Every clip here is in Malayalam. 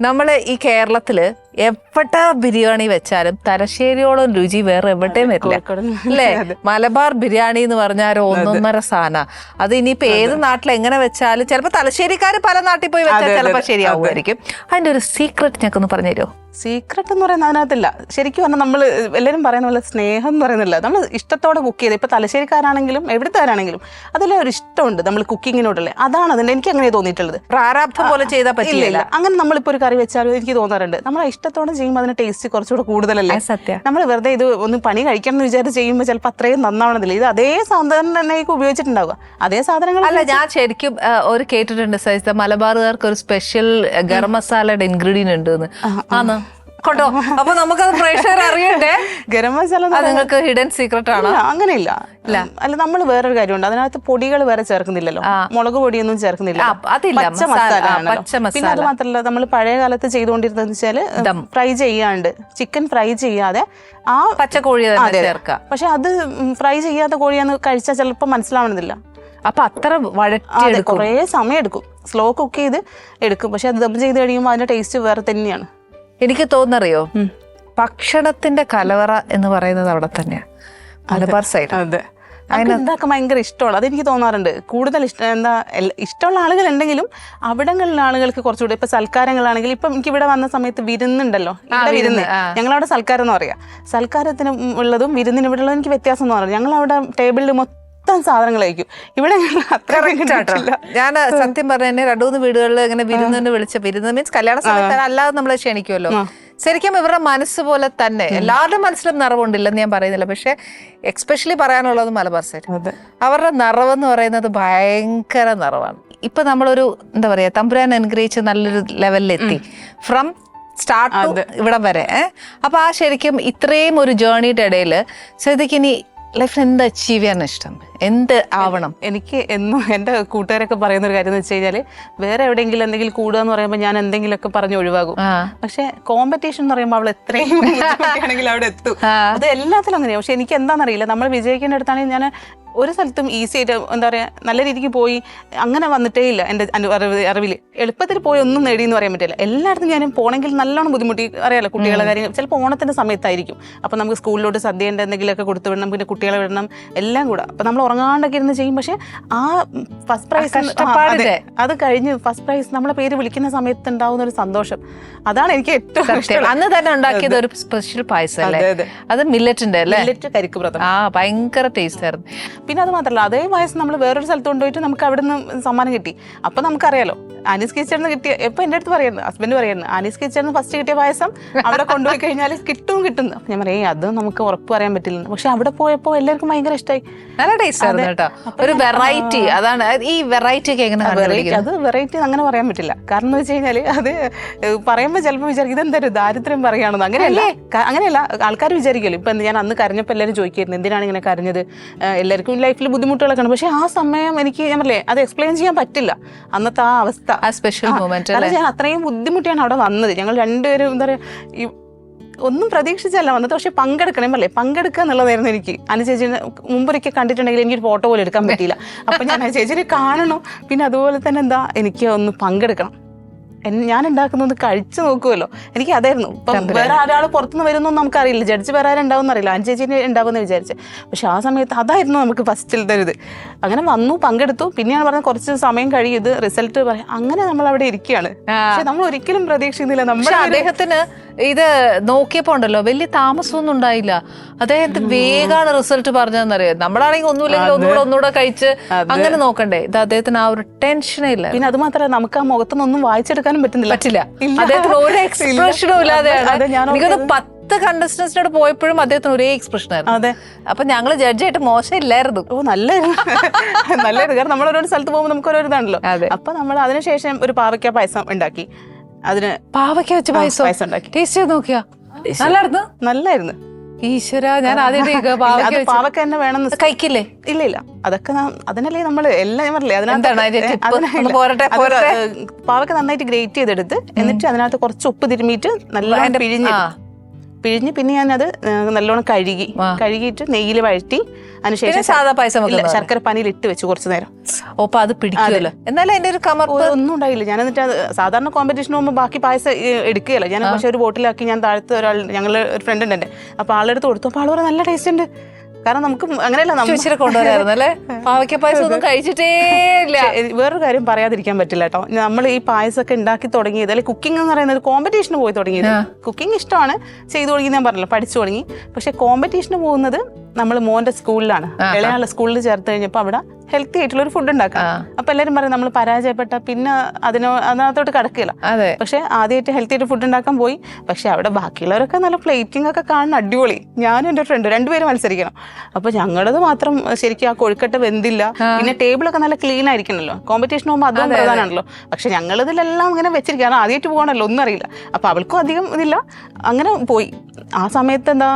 നമ്മൾ ഈ കേരളത്തിൽ എവിടെ ബിരിയാണി വെച്ചാലും തലശ്ശേരിയോളം രുചി വേറെ എവിടെയും വരില്ല. അല്ലേ? മലബാർ ബിരിയാണി എന്ന് പറഞ്ഞാൽ ഒരു ഒന്നൊന്നര സാധന. അത് ഇനിയിപ്പോ ഏത് നാട്ടിൽ എങ്ങനെ വെച്ചാലും ചിലപ്പോ തലശ്ശേരിക്കാർ പല നാട്ടിൽ പോയി വെച്ചാൽ ചിലപ്പോൾ ശരിയാവുമായിരിക്കും. അതിന്റെ ഒരു സീക്രട്ട് ഞങ്ങൾക്ക് ഒന്ന് പറഞ്ഞു തരുമോ? സീക്രട്ട് എന്ന് പറയുന്നത് അതിനകത്തില്ല. ശരിക്കും പറഞ്ഞാൽ നമ്മൾ എല്ലാവരും പറയുന്ന പോലെ സ്നേഹം എന്ന് പറയുന്നില്ല. നമ്മൾ ഇഷ്ടത്തോടെ കുക്ക് ചെയ്ത് ഇപ്പോൾ തലശ്ശേരിക്കാരാണെങ്കിലും എവിടുത്തുകാരാണെങ്കിലും അതിലെ ഒരു ഇഷ്ടമുണ്ട് നമ്മൾ കുക്കിങ്ങിനോടല്ലേ അതാണ് അതിന്റെ എനിക്ക് അങ്ങനെ തോന്നിയിട്ടുള്ളത്. പ്രാരാബ്ധം പോലെ ചെയ്താൽ പറ്റില്ല അങ്ങനെ നമ്മളിപ്പോൾ ഒരു കറി വെച്ചാലും എനിക്ക് തോന്നാറുണ്ട്. നമ്മൾ ഇഷ്ടത്തോടെ ചെയ്യുമ്പോൾ അതിന് ടേസ്റ്റ് കുറച്ചുകൂടെ കൂടുതലല്ലേ? സത്യം. നമ്മൾ വെറുതെ ഇത് ഒന്ന് പണി കഴിക്കണം എന്ന് വിചാരിച്ച് ചെയ്യുമ്പോൾ ചിലപ്പോൾ അത്രയും നന്നാവണമെന്നില്ല ഇത് അതേ സാധനം തന്നെ ഉപയോഗിച്ചിട്ടുണ്ടാവുക. അതേ സാധനങ്ങൾ അല്ല ഞാൻ ശരിക്കും ഒരു കേട്ടിട്ടുണ്ട് സൈസ് മലബാറുകാർക്ക് ഒരു സ്പെഷ്യൽ ഗരം മസാലയുടെ ഇൻഗ്രീഡിയന്റ് ഉണ്ട് എന്ന് കൊണ്ടോ അപ്പൊ നമുക്കത് പ്രേക്ഷകർ അറിയണ്ടേ? ഗരം മസാല നിങ്ങൾക്ക് ഹിഡൻ സീക്രട്ട് ആണ്? അങ്ങനെയില്ല. അല്ല നമ്മൾ വേറൊരു കാര്യമുണ്ട്. അതിനകത്ത് പൊടികൾ വേറെ ചേർക്കുന്നില്ലല്ലോ. മുളക് പൊടിയൊന്നും ചേർക്കുന്നില്ല. പച്ച മസാല, പിന്നെ അത് മാത്രമല്ല നമ്മൾ പഴയ കാലത്ത് ചെയ്തുകൊണ്ടിരുന്നത് വെച്ചാൽ ദം. ഫ്രൈ ചെയ്യാണ്ട് ചിക്കൻ ഫ്രൈ ചെയ്യാതെ ആ പച്ചക്കോഴി അതെ, തന്നെ അതെ. ചേർക്കാം. പക്ഷെ അത് ഫ്രൈ ചെയ്യാത്ത കോഴിയാന്ന് കഴിച്ചാൽ ചിലപ്പോൾ മനസ്സിലാവണമെന്നില്ല അപ്പൊ അത്ര വഴറ്റി കുറേ സമയം എടുക്കും. സ്ലോ കുക്ക് ചെയ്ത് എടുക്കും. പക്ഷെ അത് ദം ചെയ്ത് കഴിയുമ്പോൾ അതിന്റെ ടേസ്റ്റ് വേറെ തന്നെയാണ്. എനിക്ക് തോന്നറിയോ. ഭക്ഷണത്തിന്റെ കലവറ എന്ന് പറയുന്നത് അവിടെ തന്നെയാണ് മലബാർ സൈഡ്. അതെ. ഇതൊക്കെ ഭയങ്കര ഇഷ്ടമുള്ള അതെനിക്ക് തോന്നാറുണ്ട്. കൂടുതൽ ഇഷ്ടം എന്താ ഇഷ്ടമുള്ള ആളുകൾ ഉണ്ടെങ്കിലും അവിടങ്ങളിലെ ആളുകൾക്ക് കുറച്ചുകൂടി ഇപ്പൊ സൽക്കാരങ്ങളാണെങ്കിൽ ഇപ്പം എനിക്ക് ഇവിടെ വന്ന സമയത്ത് വിരുന്നുണ്ടല്ലോ. ഇവിടെ വിരുന്ന്. ഞങ്ങളവിടെ സൽക്കാരം എന്ന് പറയാം. സൽക്കാരത്തിന് ഉള്ളതും വിരുന്നിന് ഇവിടെ ഉള്ളതും എനിക്ക് വ്യത്യാസം എന്ന് പറയുന്നത് ഞങ്ങളവിടെ ടേബിളിൽ മൊത്തം സാധനങ്ങൾ കഴിക്കും ഇവിടെ അത്ര. ഞാൻ സത്യം പറഞ്ഞു രണ്ടു മൂന്ന് വീടുകളിൽ ഇങ്ങനെ വിരുന്നിന് വിളിച്ച വിരുന്ന് മീൻസ് കല്യാണ സമയത്ത് അല്ലാതെ നമ്മളെ ക്ഷണിക്കുമല്ലോ. ശരിക്കും ഇവരുടെ മനസ്സ് പോലെ തന്നെ എല്ലാവരുടെ മനസ്സിലും നിറവുണ്ടില്ലെന്ന് ഞാൻ പറയുന്നില്ല. പക്ഷെ എക്സ്പെഷ്യലി പറയാനുള്ളത് മലബാർ സൈഡ് അവരുടെ അവരുടെ നിറവെന്ന് പറയുന്നത് ഭയങ്കര നിറവാണ്. ഇപ്പൊ നമ്മളൊരു എന്താ പറയാ തമ്പുരാൻ അനുഗ്രഹിച്ച് നല്ലൊരു ലെവലിലെത്തി ഫ്രം സ്റ്റാർട്ട് ഇവിടം വരെ. അപ്പൊ ആ ശരിക്കും ഇത്രയും ഒരു ജേർണിയുടെ ഇടയിൽ സരിതയ്ക്ക് ഇനി ലൈഫിൽ എന്ത് അച്ചീവ് ചെയ്യാൻ ഇഷ്ടം? എന്ത് ആവണം? എനിക്ക് എന്നും എന്റെ കൂട്ടുകാരൊക്കെ പറയുന്ന ഒരു കാര്യം എന്ന് വെച്ച് കഴിഞ്ഞാൽ വേറെ എവിടെയെങ്കിലും എന്തെങ്കിലും കൂടുക എന്ന് പറയുമ്പോൾ ഞാൻ എന്തെങ്കിലുമൊക്കെ പറഞ്ഞ് ഒഴിവാകും. പക്ഷെ കോമ്പറ്റീഷൻ എന്ന് പറയുമ്പോൾ അവൾ എത്രയും അവിടെ എത്തും. അത് എല്ലാത്തിലും അങ്ങനെയാണ് പക്ഷെ എനിക്ക് എന്താണെന്നറിയില്ല. നമ്മൾ വിജയിക്കേണ്ട അടുത്താണെങ്കിൽ ഞാൻ ഒരു സ്ഥലത്തും ഈസി ആയിട്ട് എന്താ പറയുക നല്ല രീതിക്ക് പോയി അങ്ങനെ വന്നിട്ടേ ഇല്ല എന്റെ അറിവ് അറിവിൽ എളുപ്പത്തിൽ പോയി ഒന്നും നേടി എന്ന് പറയാൻ പറ്റില്ല. എല്ലായിടത്തും ഞാൻ പോണെങ്കിൽ നല്ലോണം ബുദ്ധിമുട്ടി അറിയാലോ കുട്ടികളെ കാര്യങ്ങൾ ചിലപ്പോൾ ഓണത്തിന്റെ സമയത്തായിരിക്കും. അപ്പോൾ നമുക്ക് സ്കൂളിലോട്ട് സദ്യേന്റെ എന്തെങ്കിലുമൊക്കെ കൊടുത്തു വിടണം പിന്നെ കുട്ടികളെ വിടണം എല്ലാം കൂടെ. അപ്പോൾ നമ്മൾ ഉറങ്ങാണ്ടൊക്കെ ഇരുന്ന് ചെയ്യും. പക്ഷെ ആ ഫസ്റ്റ് പ്രൈസ്. അത്. കഴിഞ്ഞ് ഫസ്റ്റ് പ്രൈസ് നമ്മളെ പേര് വിളിക്കുന്ന സമയത്ത് ഉണ്ടാവുന്ന ഒരു സന്തോഷം. അതാണ് എനിക്ക് ഏറ്റവും അന്ന് തന്നെ ഉണ്ടാക്കിയത് ഒരു സ്പെഷ്യൽ പായസം അല്ലേ? അതെ, മില്ലറ്റിന്റെ അല്ലേ? മില്ലറ്റ് കരിക്ക് ആ ഭയങ്കര ടേസ്റ്റ് ആയിരുന്നു. പിന്നെ അത് മാത്രമല്ല അതേ പായസം നമ്മൾ വേറൊരു സ്ഥലത്ത് കൊണ്ടുപോയിട്ട് നമുക്ക് അവിടെ നിന്ന് സമ്മാനം കിട്ടി. അപ്പൊ നമുക്കറിയാലോ ആനീസ് കിച്ചണിന്ന് കിട്ടിയ എപ്പൊ എന്റെ അടുത്ത് പറയുന്നു ഹസ്ബൻഡ് പറയുന്നു ആനീസ് കിച്ചണിന്ന് ഫസ്റ്റ് കിട്ടിയ പായസം അവിടെ കൊണ്ടുപോയി കഴിഞ്ഞാൽ കിട്ടും കിട്ടും. ഞാൻ പറയും "ഏയ്, അത് നമുക്ക് ഉറപ്പ് പറയാൻ പറ്റില്ല പക്ഷെ അവിടെ പോയപ്പോ എല്ലാവർക്കും ഭയങ്കര ഇഷ്ടമായി നല്ല ടേസ്റ്റ് ആയിരുന്നു കേട്ടോ. ഒരു വെറൈറ്റി അതാണ് ഈ വെറൈറ്റി ഒക്കെ എങ്ങനെ വെറൈറ്റി അത് വെറൈറ്റി അങ്ങനെ പറയാൻ പറ്റില്ല. കാരണം എന്ന് വെച്ച് കഴിഞ്ഞാൽ അത് പറയുമ്പോൾ ചിലപ്പോൾ വിചാരിക്കും ഇതെന്തായാലും ദാരിദ്ര്യം പറയുകയാണെന്ന്. അങ്ങനെയല്ല അങ്ങനെയല്ല ആൾക്കാർ വിചാരിക്കുമല്ലോ ഇപ്പം ഞാൻ അന്ന് കരഞ്ഞപ്പോൾ എല്ലാവരും ചോദിക്കായിരുന്നു എന്തിനാണ് ഇങ്ങനെ കരഞ്ഞത്? എല്ലാവർക്കും ലൈഫിൽ ബുദ്ധിമുട്ടുകളൊക്കെ ഉണ്ട് പക്ഷേ ആ സമയം എനിക്ക് ഞാൻ പറയേ അത് എക്സ്പ്ലെയിൻ ചെയ്യാൻ പറ്റില്ല. അന്നത്തെ ആ അവസ്ഥ. ആ സ്പെഷ്യൽ മൊമെന്റ് കാരണം ഞാൻ അത്രയും ബുദ്ധിമുട്ടിയാണ് അവിടെ വന്നത്. ഞങ്ങൾ രണ്ടുപേരും എന്താ പറയുക ഒന്നും പ്രതീക്ഷിച്ചല്ല വന്നത്. പക്ഷെ പങ്കെടുക്കണം അല്ലേ? പങ്കെടുക്കുക എന്നുള്ളതായിരുന്നു എനിക്ക്. അനു ചേച്ചിനെ മുമ്പൊരിക്കൽ കണ്ടിട്ടുണ്ടെങ്കിൽ എനിക്ക് ഫോട്ടോ പോലും എടുക്കാൻ പറ്റിയില്ല. അപ്പൊ ഞാൻ ചേച്ചിനെ കാണണം. പിന്നെ അതുപോലെ തന്നെ എന്താ എനിക്ക് ഒന്ന് പങ്കെടുക്കണം. ഞാൻ ഉണ്ടാക്കുന്നത് കഴിച്ചു നോക്കുമല്ലോ എനിക്ക് അതായിരുന്നു. ഇപ്പം വേറെ ഒരാൾ പുറത്തുനിന്ന് വരുന്നൊന്നും നമുക്കറിയില്ല. ജഡ്ജ് വേറെ ആരുണ്ടാവും എന്നറിയില്ല അറിയില്ല അനു ചേച്ചിനെ ഉണ്ടാവുമെന്ന് വിചാരിച്ചു. പക്ഷെ ആ സമയത്ത് അതായിരുന്നു നമുക്ക് ഫസ്റ്റിലത്തെ തരുത് ഇത് അങ്ങനെ വന്നു പങ്കെടുത്തു. പിന്നെയാണ് പറഞ്ഞത് കുറച്ച് സമയം കഴിയും. ഇത് റിസൾട്ട് പറയാം അങ്ങനെ നമ്മൾ അവിടെ ഇരിക്കുകയാണ് പക്ഷെ നമ്മൾ ഒരിക്കലും പ്രതീക്ഷിക്കുന്നില്ല. നമ്മൾ നമ്മുടെ അദ്ദേഹത്തിന് ഇത് നോക്കിയപ്പോ ഉണ്ടല്ലോ വലിയ താമസമൊന്നും ഉണ്ടായില്ല. അദ്ദേഹത്തിന് വേഗമാണ് റിസൾട്ട് പറഞ്ഞതെന്നറിയാം? നമ്മളാണെങ്കിൽ ഒന്നുമില്ലെങ്കിൽ ഒന്നുകൂടെ ഒന്നുകൂടെ കഴിച്ച് അങ്ങനെ നോക്കണ്ടേ? ഇത് അദ്ദേഹത്തിന് ആ ഒരു ടെൻഷനേ ഇല്ല പിന്നെ അത് മാത്രമല്ല നമുക്ക് ആ മുഖത്തുനിന്ന് ഒന്നും വായിച്ചെടുക്കാനും പറ്റുന്നില്ല. പറ്റില്ല. അദ്ദേഹത്തിന് ഒരു എക്സ്പ്രഷനും ഇല്ലാതെയാണ് എനിക്കത് പത്ത് കണ്ടസ്റ്റൻസിനോട് പോയപ്പോഴും അദ്ദേഹത്തിന് ഒരേ എക്സ്പ്രഷൻ ആയിരുന്നു. അതെ. അപ്പൊ ഞങ്ങൾ ജഡ്ജായിട്ട് മോശമില്ലായിരുന്നു. ഓ നല്ല നല്ലത്. കാരണം നമ്മൾ ഓരോ സ്ഥലത്ത് പോകുമ്പോൾ നമുക്ക് ഓരോ ഇതാണല്ലോ. അപ്പൊ നമ്മൾ അതിനുശേഷം ഒരു പാവയ്ക്ക പായസം ഉണ്ടാക്കി. അതിന് പാവയ്ക്ക വെച്ച് പായസം? പായസം ഉണ്ടാക്കി. ടേസ്റ്റ് ചെയ്ത് നോക്കിയാ? നല്ലായിരുന്നു? നല്ലായിരുന്നു. ഈശ്വര ഞാൻ ആദ്യമായിട്ട് പാവയ്ക്ക തന്നെ വേണമെന്ന് കഴിക്കില്ലേ ഇല്ല ഇല്ല അതൊക്കെ അതിനല്ലേ നമ്മൾ എല്ലാം പറഞ്ഞില്ലേ എന്താണ് അതിന്റെ ഏ, tip? അതിനാ- ഒന്ന് പോരട്ടെ, അത് പോരട്ടെ. നന്നായിട്ട് ഗ്രേറ്റ് ചെയ്തെടുത്ത് എന്നിട്ട് അതിനകത്ത് കുറച്ച് ഉപ്പ് തിരുമിയിട്ട് നല്ല പിഴിഞ്ഞ്. പിഴിഞ്ഞ് പിന്നെ ഞാനത് അത് നല്ലോണം കഴുകി. കഴുകിയിട്ട് നെയ്യിൽ വഴറ്റി അതിനുശേഷം സാധാ പായസം ശർക്കര പനിയിൽ ഇട്ട് വെച്ച് കുറച്ച് നേരം. ഒപ്പം അത് പിടിക്കുമല്ലോ എന്നാലും അതിന്റെ ഒരു കമർപ്പ് ഒന്നും ഉണ്ടായില്ല. ഞാൻ എന്നിട്ട് സാധാരണ കോമ്പറ്റീഷൻ പോകുമ്പോൾ ബാക്കി പായസം എടുക്കുകയല്ല. ഞാൻ പക്ഷെ ഒരു ബോട്ടിലാക്കി ഞാൻ താഴത്ത് ഒരാൾ ഞങ്ങൾ ഒരു ഫ്രണ്ട് ഉണ്ട് എന്റെ അപ്പോൾ ആളെടുത്ത് കൊടുത്തു. അപ്പോൾ ആൾ പറഞ്ഞ നല്ല ടേസ്റ്റ് ഉണ്ട്. കാരണം നമുക്ക് അങ്ങനെയല്ല നമ്മൾ കൊണ്ടുവരായിരുന്നു അല്ലേ? പാവയ്ക്ക പായസം ഒന്നും കഴിച്ചിട്ടേ ഇല്ല. വേറൊരു കാര്യം പറയാതിരിക്കാൻ പറ്റില്ല കേട്ടോ. നമ്മൾ ഈ പായസമൊക്കെ ഉണ്ടാക്കി തുടങ്ങിയത് അല്ലെങ്കിൽ കുക്കിംഗ് എന്ന് പറയുന്നത് കോമ്പറ്റീഷന് പോയി തുടങ്ങിയത്. കുക്കിംഗ് ഇഷ്ടമാണ് ചെയ്തു തുടങ്ങി ഞാൻ പറഞ്ഞല്ലോ പഠിച്ചു തുടങ്ങി. പക്ഷെ കോമ്പറ്റീഷന് പോകുന്നത് നമ്മൾ മോന്റെ സ്കൂളിലാണ്. ഇളയാളെ സ്കൂളിൽ ചേർത്ത് കഴിഞ്ഞപ്പോൾ അവിടെ ഹെൽത്തി ആയിട്ടുള്ള ഒരു ഫുഡ് ഉണ്ടാക്കാം. അപ്പൊ എല്ലാരും പറയും നമ്മൾ പരാജയപ്പെട്ട പിന്നെ അതിനോ അതിനകത്തോട്ട് കിടക്കില്ല. പക്ഷെ ആദ്യമായിട്ട് ഹെൽത്തി ആയിട്ട് ഫുഡ് ഉണ്ടാക്കാൻ പോയി. പക്ഷെ അവിടെ ബാക്കിയുള്ളവരൊക്കെ നല്ല പ്ലേറ്റിംഗ് ഒക്കെ കാണുന്ന അടിപൊളി. ഞാനും എന്റെ ഫ്രണ്ട് രണ്ടുപേരും മത്സരിക്കണം. അപ്പൊ ഞങ്ങളത് മാത്രം ശരിക്കും ആ കൊഴുക്കട്ട വെന്തില്ല. പിന്നെ ടേബിൾ ഒക്കെ നല്ല ക്ലീൻ ആയിരിക്കണല്ലോ. കോമ്പറ്റീഷൻ പോകുമ്പോൾ അതും പ്രധാനമാണല്ലോ. പക്ഷെ ഞങ്ങളിതിലെല്ലാം ഇങ്ങനെ വെച്ചിരിക്കുക കാരണം ആദ്യമായിട്ട് പോകണല്ലോ ഒന്നും അറിയില്ല. അപ്പൊ അവൾക്കും അധികം ഇതില്ല. അങ്ങനെ പോയി. ആ സമയത്ത് എന്താ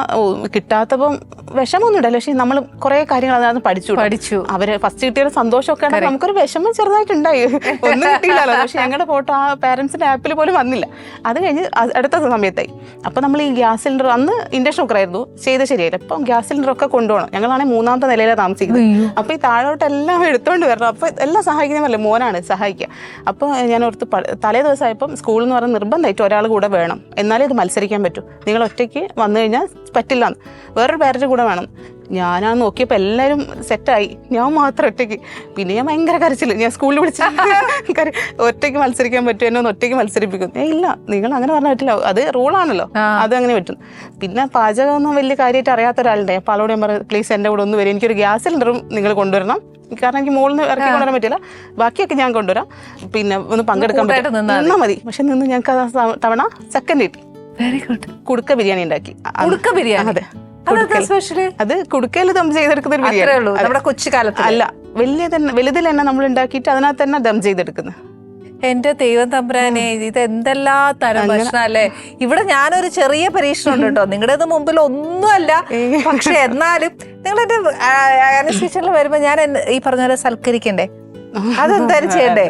കിട്ടാത്തപ്പം വിഷമൊന്നും ഇടല്ല പക്ഷെ നമ്മൾ കുറെ കാര്യങ്ങൾ അതിനകത്ത് പഠിച്ചു. പഠിച്ചു. അവർ ഫസ്റ്റ് കിട്ടിയ സന്തോഷമൊക്കെ നമുക്കൊരു വിഷമം ചെറുതായിട്ടുണ്ടായി. ഒന്നും കിട്ടിയില്ലല്ലോ. പക്ഷെ ഞങ്ങളുടെ ഫോട്ടോ ആ പാരന്റ്സിന്റെ ആപ്പിൽ പോലും വന്നില്ല. അത് കഴിഞ്ഞ് അടുത്ത സമയത്തായി. അപ്പൊ നമ്മൾ ഈ ഗ്യാസ് സിലിണ്ടർ അന്ന് ഇൻഡക്ഷൻ കുക്കർ ആയിരുന്നു. ചെയ്ത് ശരിയായില്ല. അപ്പം ഗ്യാസ് സിലിണ്ടർ ഒക്കെ കൊണ്ടുപോകണം. ഞങ്ങളാണെങ്കിൽ മൂന്നാമത്തെ നിലയിലാണ് താമസിക്കുന്നത്. അപ്പൊ ഈ താഴോട്ട് എല്ലാം എടുത്തോണ്ട് വരണം. അപ്പൊ എല്ലാം സഹായിക്കുന്നതല്ലേ മോനാണ് സഹായിക്കുക. അപ്പൊ ഞാൻ ഓർത്ത് തലേ ദിവസമായപ്പം സ്കൂളിൽ എന്ന് പറഞ്ഞ നിർബന്ധമായിട്ട് ഒരാൾ കൂടെ വേണം. എന്നാലേ ഇത് മത്സരിക്കാൻ പറ്റൂ. നിങ്ങൾ ഒറ്റയ്ക്ക് വന്നു കഴിഞ്ഞാൽ പറ്റില്ല. വേറൊരു പാരന്റ് കൂടെ വേണം. ഞാനാ നോക്കിയപ്പോൾ എല്ലാവരും സെറ്റായി. ഞാൻ മാത്രം ഒറ്റയ്ക്ക്. പിന്നെ ഞാൻ ഭയങ്കര കരച്ചില്ല ഞാൻ സ്കൂളിൽ വിളിച്ച ഒറ്റയ്ക്ക് മത്സരിക്കാൻ പറ്റും എന്നെ ഒന്ന് ഒറ്റയ്ക്ക് മത്സരിപ്പിക്കും. ഏ ഇല്ല നിങ്ങൾ അങ്ങനെ പറഞ്ഞ പറ്റില്ല. അത് റൂളാണല്ലോ അത് അങ്ങനെ പറ്റും. പിന്നെ പാചകമൊന്നും വലിയ കാര്യമായിട്ട് അറിയാത്ത ഒരാളുണ്ട്? അപ്പോൾ ആളോട് ഞാൻ പറയും പ്ലീസ് എന്റെ കൂടെ ഒന്ന് വരും. എനിക്കൊരു ഗ്യാസ് സിലിണ്ടറും നിങ്ങൾ കൊണ്ടുവരണം. കാരണം എനിക്ക് മുകളിൽ നിന്ന് ഇറക്കി കൊണ്ടുവരാൻ പറ്റില്ല. ബാക്കിയൊക്കെ ഞാൻ കൊണ്ടുവരാം. പിന്നെ ഒന്ന് പങ്കെടുക്കാൻ പറ്റും. നിന്നാൽ മതി. പക്ഷെ നിന്ന് ഞങ്ങൾക്ക് തവണ സെക്കൻഡ് കിട്ടി. വെരി ഗുഡ് കുടുക്ക ബിരിയാണി ഉണ്ടാക്കി. കുടുക്ക ബിരിയാണി? അതെ. അത് കുടുക്കയിൽ ദം ചെയ്തെടുക്കുന്ന ഒരു ബിരിയാണി. നമ്മുടെ കൊച്ചു കാലത്ത് അല്ല വലിയ തന്നെ വലുതിൽ തന്നെ നമ്മൾ ഉണ്ടാക്കിയിട്ട് അതിനകത്ത് തന്നെ ദം ചെയ്തെടുക്കുന്നത്. എന്റെ ദൈവം തമ്പുരാനെ ഇത് എന്തെല്ലാ തരം ഭക്ഷണം അല്ലേ? ഇവിടെ ഞാനൊരു ചെറിയ പരീക്ഷണം ഉണ്ട് കേട്ടോ. നിങ്ങളുടെ മുമ്പിൽ ഒന്നുമല്ല. പക്ഷെ എന്നാലും നിങ്ങൾ എന്റെ അനസ്റ്റിച്ചറിൽ വരുമ്പോ ഞാൻ ഈ പറഞ്ഞ പോലെ സൽക്കരിക്കണ്ടേ? അതെന്തായാലും ചെയ്യണ്ടേ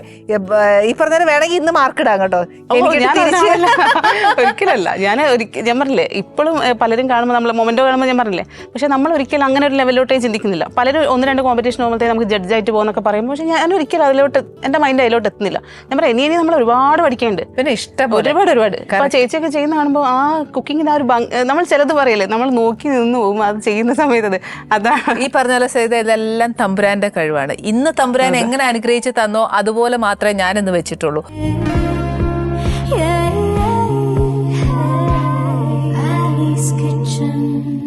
ഈ പറഞ്ഞ വേണമെങ്കിൽ ഇന്ന് മാർക്ക് ഇടാം കേട്ടോ. ഒരിക്കലല്ല. ഞാൻ ഒരിക്കൽ ഞാൻ പറഞ്ഞില്ലേ ഇപ്പോഴും പലരും കാണുമ്പോൾ നമ്മൾ മൊമെന്റോ കാണുമ്പോൾ ഞാൻ പറഞ്ഞില്ലേ പക്ഷെ നമ്മൾ ഒരിക്കലും അങ്ങനെ ഒരു ലെവലിലോട്ടേ ചിന്തിക്കുന്നില്ല. പലരും ഒന്ന് രണ്ട് കോമ്പറ്റീഷൻ പോകുമ്പോഴത്തേക്ക് നമുക്ക് ജഡ്ജായിട്ട് പോകുന്നൊക്കെ പറയുമ്പോൾ പക്ഷെ ഞാൻ ഒരിക്കലും അതിലോട്ട് എന്റെ മൈൻഡ് അതിലോട്ട് എത്തുന്നില്ല. ഞാൻ പറയാം ഇനി ഇനി നമ്മൾ ഒരുപാട് പഠിക്കേണ്ട. പിന്നെ ഇഷ്ടം ഒരുപാട് ഒരുപാട്. ചേച്ചിയൊക്കെ ചെയ്യുന്ന കാണുമ്പോൾ ആ കുക്കിങ്ങിന് ആ ഒരു നമ്മൾ ചിലത് പറയല്ലേ നമ്മൾ നോക്കി നിന്ന് പോകും അത് ചെയ്യുന്ന സമയത്ത് അത്. അതാണ് ഈ പറഞ്ഞ പോലെ ചെയ്ത ഇതെല്ലാം തമ്പുരാന്റെ കഴിവാണ്. ഇന്ന് തമ്പുരാൻ എങ്ങനെ അനുഗ്രഹിച്ച് തന്നോ അതുപോലെ മാത്രമേ ഞാൻ ഇന്ന് വെച്ചിട്ടുള്ളൂ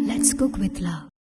Let's cook with love.